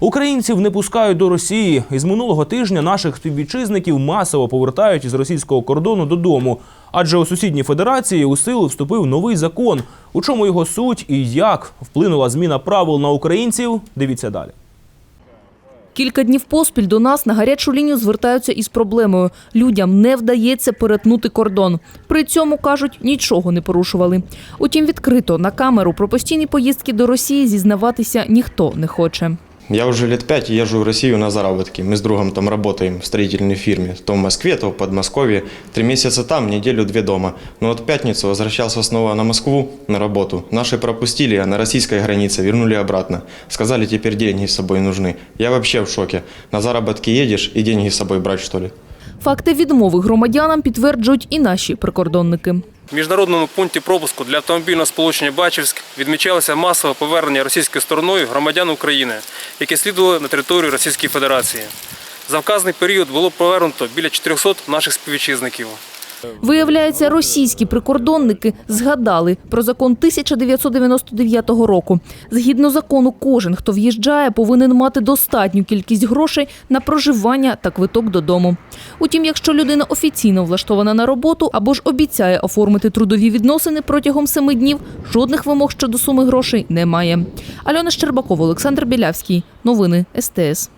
Українців не пускають до Росії. Із минулого тижня наших співвітчизників масово повертають із російського кордону додому. Адже у сусідній федерації у силу вступив новий закон. У чому його суть і як вплинула зміна правил на українців? Дивіться далі. Кілька днів поспіль до нас на гарячу лінію звертаються із проблемою. Людям не вдається перетнути кордон. При цьому кажуть, нічого не порушували. Утім, відкрито на камеру про постійні поїздки до Росії зізнаватися ніхто не хоче. Я уже лет пять езжу в Россию на заработки. Мы с другом там работаем в строительной фирме. То в Москве, то в Подмосковье. Три месяца там, неделю-две дома. Но вот в пятницу возвращался снова на Москву на работу. Наши пропустили, а на российской границе вернули обратно. Сказали, теперь деньги с собой нужны. Я вообще в шоке. На заработки едешь и деньги с собой брать, что ли? Факти відмови громадянам підтверджують і наші прикордонники. В міжнародному пункті пропуску для автомобільного сполучення Бачівськ відмічалося масове повернення російською стороною громадян України, які слідували на територію Російської Федерації. За вказаний період було повернуто біля 400 наших співвітчизників. Виявляється, російські прикордонники згадали про закон 1999 року. Згідно закону, кожен, хто в'їжджає, повинен мати достатню кількість грошей на проживання та квиток додому. Утім, якщо людина офіційно влаштована на роботу або ж обіцяє оформити трудові відносини протягом семи днів, жодних вимог щодо суми грошей немає. Альона Щербакова, Олександр Білявський. Новини СТС.